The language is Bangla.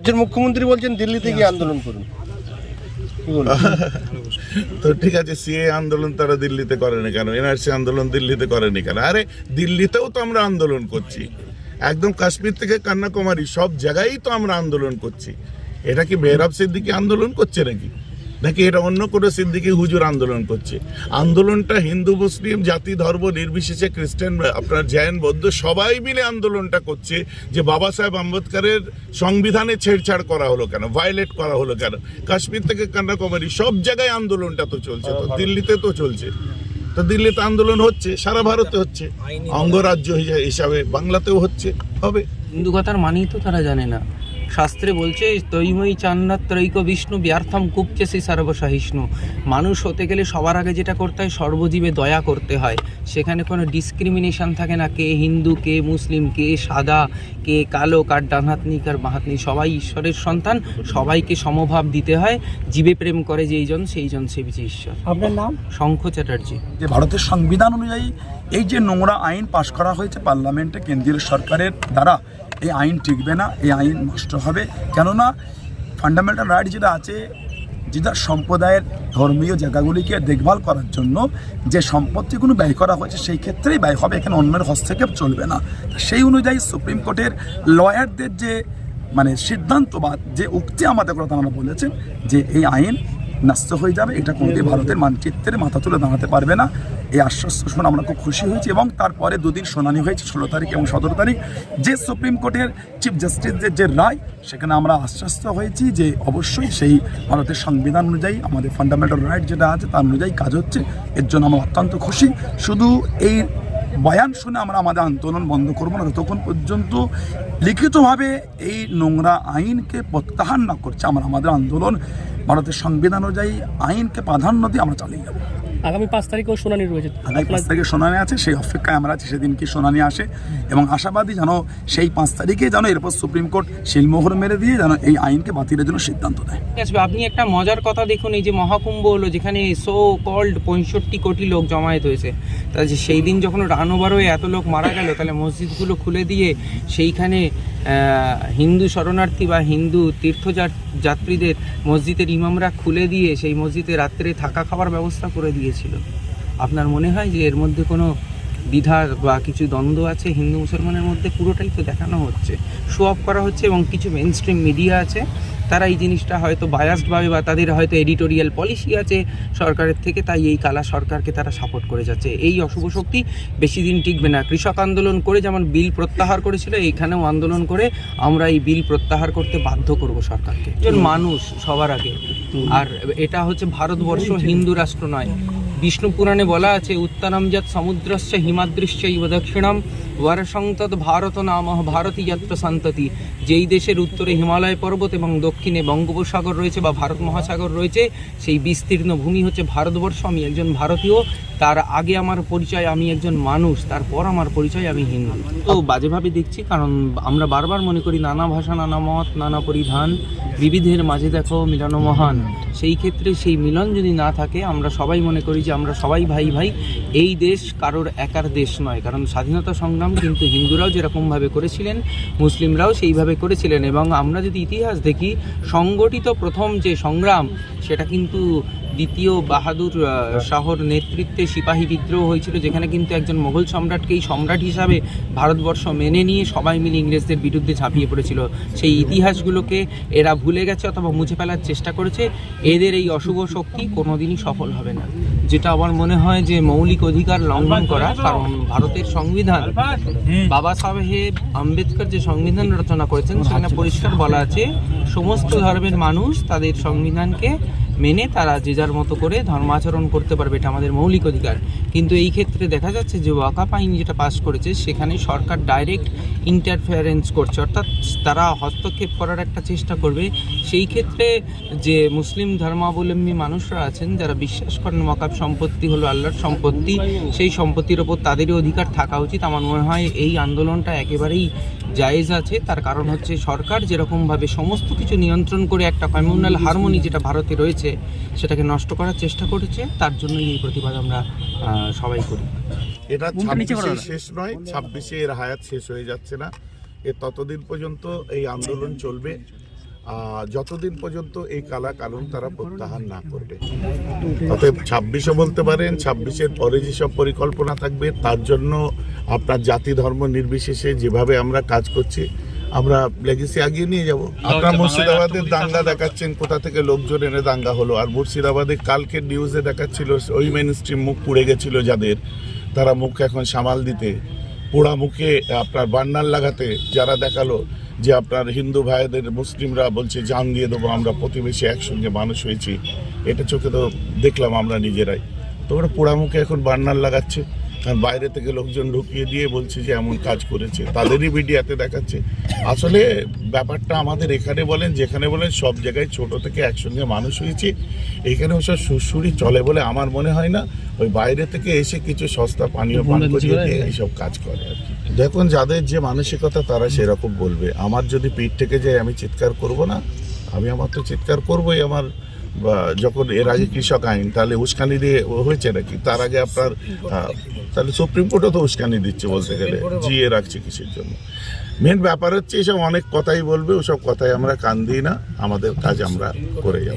রাজ্যের মুখ্যমন্ত্রী বলছেন দিল্লি থেকে আন্দোলন করুন। তো ঠিক আছে সিএ আন্দোলন তারা দিল্লিতে করেনি কেন? এনআরসি আন্দোলন দিল্লিতে করেনি কেন? আরে দিল্লিতেও তো আমরা আন্দোলন করছি। একদম কাশ্মীর থেকে কন্যাকুমারী সব জায়গায় তো আমরা আন্দোলন করছি। এটা কি মেহরাব সিদ্দিকি আন্দোলন করছে নাকি? নাকি এটা অন্য কোনো সিদ্দিকি হুজুর আন্দোলন করছে? আন্দোলনটা হিন্দু মুসলিম জাতি ধর্ম নির্বিশেষে খ্রিস্টান আপনার জৈন বৌদ্ধ সবাই মিলে আন্দোলনটা করছে যে বাবা সাহেব আম্বেদকরের সংবিধানে ছেড়ছাড় করা হলো কেন? ভায়োলেট করা হলো কেন? কাশ্মীর থেকে কন্যাকুমারী সব জায়গায় আন্দোলনটা তো চলছে তো দিল্লিতে তো চলছে। তো দিল্লিতে আন্দোলন হচ্ছে সারা ভারতে হচ্ছে অঙ্গরাজ্য হিসা- হিসাবে বাংলাতেও হচ্ছে হবে। হিন্দু কথার মানেই তো তারা জানে না। শাস্ত্রে বলছে তৈময়ী চান্নাত ত্রৈক বিষ্ণু ব্যর্থম কুপচেসি সর্বসহিষ্ণু। মানুষ হতে গেলে সবার আগে যেটা করতে হয় সর্বজীবে দয়া করতে হয়। সেখানে কোনো ডিসক্রিমিনেশন থাকে না কে হিন্দু কে মুসলিম কে সাদা কে কালো কার ডানহাতনি কার বাহাতনি সবাই ঈশ্বরের সন্তান সবাইকে সমভাব দিতে হয়। জীবে প্রেম করে যেইজন সেইজন সেবিছে ঈশ্বর। আপনার নাম? শঙ্খ চ্যাটার্জি। যে ভারতের সংবিধান অনুযায়ী এই যে নোংরা আইন পাশ করা হয়েছে পার্লামেন্টে, কেন্দ্রীয় সরকারের দ্বারা, এই আইন টিকবে না, এই আইন নষ্ট হবে। কেননা ফান্ডামেন্টাল রাইট যেটা আছে, যেটা সম্প্রদায়ের ধর্মীয় জায়গাগুলিকে দেখভাল করার জন্য যে সম্পত্তিগুলো ব্যয় করা হয়েছে, সেই ক্ষেত্রেই ব্যয় হবে, এখানে অন্যের হস্তক্ষেপ চলবে না। সেই অনুযায়ী সুপ্রিম কোর্টের লয়ারদের যে মানে সিদ্ধান্ত বা যে উক্তি আমাদের কথা তারা বলেছেন, যে এই আইন নষ্ট হয়ে যাবে। এটা কোনোদিন ভারতের মানচিত্রে মাথা তুলে দাঁড়াতে পারবে না। এই আশ্বাস শুনে আমরা খুব খুশি হয়েছি এবং তারপরে দুদিন শুনানি হয়েছে, ষোলো তারিখ এবং সতেরো তারিখ। যে সুপ্রিম কোর্টের চিফ জাস্টিসদের যে রায়, সেখানে আমরা আশ্বস্ত হয়েছি যে অবশ্যই সেই ভারতের সংবিধান অনুযায়ী, আমাদের ফান্ডামেন্টাল রাইট যেটা আছে, তার অনুযায়ী কাজ হচ্ছে। এর জন্য আমরা অত্যন্ত খুশি। শুধু এই বয়ান শুনে আমরা আমাদের আন্দোলন বন্ধ করব না। ততক্ষণ পর্যন্ত লিখিতভাবে এই নোংরা আইনকে প্রত্যাহার না করছে। আমরা আমাদের আন্দোলন, ভারতের সংবিধান অনুযায়ী আইনকে প্রাধান্য দিয়ে আমরা চালিয়ে যাব। আগামী পাঁচ তারিখেও শুনানি রয়েছে। আগামী পাঁচ তারিখে শুনানি আছে সেই অপেক্ষায় আমরা আছি সেদিন কি শুনানি আসে। এবং আশাবাদী যেন সেই পাঁচ তারিখে যেন এরপর সুপ্রিম কোর্ট শিলমোহর মেরে দিয়ে যেন এই আইনকে বাতিলের জন্য সিদ্ধান্ত দেয় আপনি একটা মজার কথা দেখুন এই যে মহাকুম্ভ হলো যেখানে সো কল্ড পঁয়ষট্টি কোটি লোক জমায়েত হয়েছে। তা যে সেই দিন যখন রান ওভার হয়ে এত লোক মারা গেল তাহলে মসজিদগুলো খুলে দিয়ে সেইখানে হিন্দু শরণার্থী বা হিন্দু তীর্থযাত- যাত্রীদের মসজিদের ইমামরা খুলে দিয়ে সেই মসজিদে রাত্রে থাকা খাওয়ার ব্যবস্থা করে দিয়েছিল। আপনার মনে হয় যে এর মধ্যে কোনো দ্বিধা বা কিছু দ্বন্দ্ব আছে? হিন্দু মুসলমানের মধ্যে পুরোটাই তো দেখানো হচ্ছে। শো অফ করা হচ্ছে এবং কিছু মেন স্ট্রিম মিডিয়া আছে। তারা এই জিনিসটা হয়তো বায়াসডভাবে বা তাদের হয়তো এডিটোরিয়াল পলিসি আছে সরকারের থেকে তাই এই কালা সরকারকে তারা সাপোর্ট করে যাচ্ছে। এই অশুভ শক্তি বেশি দিন টিকবে না। কৃষক আন্দোলন করে যেমন বিল প্রত্যাহার করেছিল এইখানেও আন্দোলন করে আমরা এই বিল প্রত্যাহার করতে বাধ্য করব সরকারকে। একজন মানুষ সবার আগে। আর এটা হচ্ছে ভারতবর্ষ হিন্দু রাষ্ট্র নয়। বিষ্ণু পুরাণে বলা আছে উত্তরমজাত হিমাদৃশ্চ ইব দক্ষিণম বরসংতদ ভারত নাম ভারতী যত্র সন্ততি। যেই দেশের উত্তরে হিমালয় পর্বত এবং দক্ষিণে বঙ্গোপসাগর রয়েছে বা ভারত মহাসাগর রয়েছে, সেই বিস্তীর্ণ ভূমি হচ্ছে ভারতবর্ষ। আমি একজন ভারতীয়, তার আগে আমার পরিচয় আমি একজন মানুষ, তারপর আমার পরিচয় আমি হিন্দু। তো বাজেভাবে দেখছি, কারণ আমরা বারবার মনে করি নানা ভাষা, নানা মত, নানা পরিধান, বিবিধের মাঝে দেখো মিলন মহান। সেই ক্ষেত্রে সেই মিলন যদি না থাকে, আমরা সবাই মনে করি যে আমরা সবাই ভাই ভাই, এই দেশ কারোর একার দেশ নয়। কারণ স্বাধীনতা সংগ্রাম কিন্তু হিন্দুরাও যেরকমভাবে করেছিলেন, মুসলিমরাও সেইভাবে করেছিলেন। এবং আমরা যদি ইতিহাস দেখি, সংগঠিত প্রথম যে সংগ্রাম, সেটা কিন্তু দ্বিতীয় বাহাদুর শাহর নেতৃত্বে সিপাহী বিদ্রোহ হয়েছিল, যেখানে কিন্তু একজন মোগল সম্রাটকেই সম্রাট হিসাবে ভারতবর্ষ মেনে নিয়ে সবাই মিলে ইংরেজদের বিরুদ্ধে ঝাঁপিয়ে পড়েছিল। সেই ইতিহাসগুলোকে এরা ভুলে গেছে অথবা মুছে ফেলার চেষ্টা করেছে। এদের এই অশুভ শক্তি কোনোদিনই সফল হবে না। যেটা আমার মনে হয় যে মৌলিক অধিকার লঙ্ঘন করা, কারণ ভারতের সংবিধান, বাবা সাহেব আম্বেদকর যে সংবিধান রচনা করেছেন, সেখানে পরিষ্কার বলা আছে, সমস্ত ধর্মের মানুষ তাদের সংবিধানকে মেনে তারা যে যার মতো করে ধর্মাচরণ করতে পারবে, এটা আমাদের মৌলিক অধিকার। কিন্তু এই ক্ষেত্রে দেখা যাচ্ছে যে ওয়াকাপ আইন যেটা পাস করেছে, সেখানে সরকার ডাইরেক্ট ইন্টারফেয়ারেন্স করছে। অর্থাৎ তারা হস্তক্ষেপ করার একটা চেষ্টা করবে। সেই ক্ষেত্রে যে মুসলিম ধর্মাবলম্বী মানুষরা আছেন, যারা বিশ্বাস করেন ওয়াকাপ সম্পত্তি হলো আল্লাহর সম্পত্তি, সেই সম্পত্তির ওপর তাদেরই অধিকার থাকা উচিত। আমার মনে হয় এই আন্দোলনটা একেবারেই জায়েজ আছে। তার কারণ হচ্ছে সরকার যেরকমভাবে সমস্ত কিছু নিয়ন্ত্রণ করে একটা কমিউনাল হারমোনি যেটা ভারতে রয়েছে সেটাকে নষ্ট করার চেষ্টা করেছে তার জন্যই এই প্রতিবাদ আমরা সবাই করি। এটা ছাব্বিশে শেষ নয় ছাব্বিশে এর হায়াত শেষ হয়ে যাচ্ছে না। এ ততদিন পর্যন্ত এই আন্দোলন চলবে। যতদিন পর্যন্ত এই কালা কানুন তারা প্রত্যাহার না করবে। অতএব ছাব্বিশও বলতে পারেন ছাব্বিশের পরে যেসব পরিকল্পনা থাকবে তার জন্য আপনার জাতি ধর্ম নির্বিশেষে যেভাবে আমরা কাজ করছি আমরা লেগেসি আগিয়ে নিয়ে যাব। আপনার মুর্শিদাবাদের দাঙ্গা দেখাচ্ছেন কোথা থেকে লোকজন এনে দাঙ্গা হলো? আর মুর্শিদাবাদে কালকের নিউজে দেখাচ্ছিল ওই মেন স্ট্রিম মুখ পুড়ে গেছিল যাদের। তারা মুখ এখন সামাল দিতে পোড়া মুখে আপনার বান্নার লাগাতে যারা দেখাল যে আপনার হিন্দু ভাইদের মুসলিমরা বলছে জান দিয়ে দেবো আমরা প্রতিবেশী একসঙ্গে মানুষ হয়েছি। এটা চোখে তো দেখলাম আমরা নিজেরাই। তো ওরা পোড়া মুখে এখন বান্নার লাগাচ্ছে কারণ বাইরে থেকে লোকজন ঢুকিয়ে দিয়ে বলছে যে এমন কাজ করেছে। তাদেরই মিডিয়াতে দেখাচ্ছে। আসলে ব্যাপারটা আমাদের এখানে বলেন যেখানে বলেন সব জায়গায় ছোট থেকে একসঙ্গে মানুষ হয়েছি। এখানে ওসব সুরসুরি চলে বলে আমার মনে হয় না। ওই বাইরে থেকে এসে কিছু সস্তা পানীয় পান করিয়ে দিয়ে এইসব কাজ করে আর কি। দেখুন যাদের যে মানসিকতা তারা সেরকম বলবে। আমার যদি পিঠ থেকে যায় আমি চিৎকার করব না। আমি আমার তো চিৎকার করবোই আমার বা যখন এর আগে কৃষক আইন, তাহলে উস্কানি দিয়ে হয়েছে নাকি? তার আগে আপনার তাহলে সুপ্রিম কোর্টও তো উস্কানি দিচ্ছে বলতে গেলে, জিয়ে রাখছে কিসের জন্য। মেন ব্যাপার হচ্ছে এসব অনেক কথাই বলবে, ওসব কথাই আমরা কান দিই না, আমাদের কাজ আমরা করে যাব।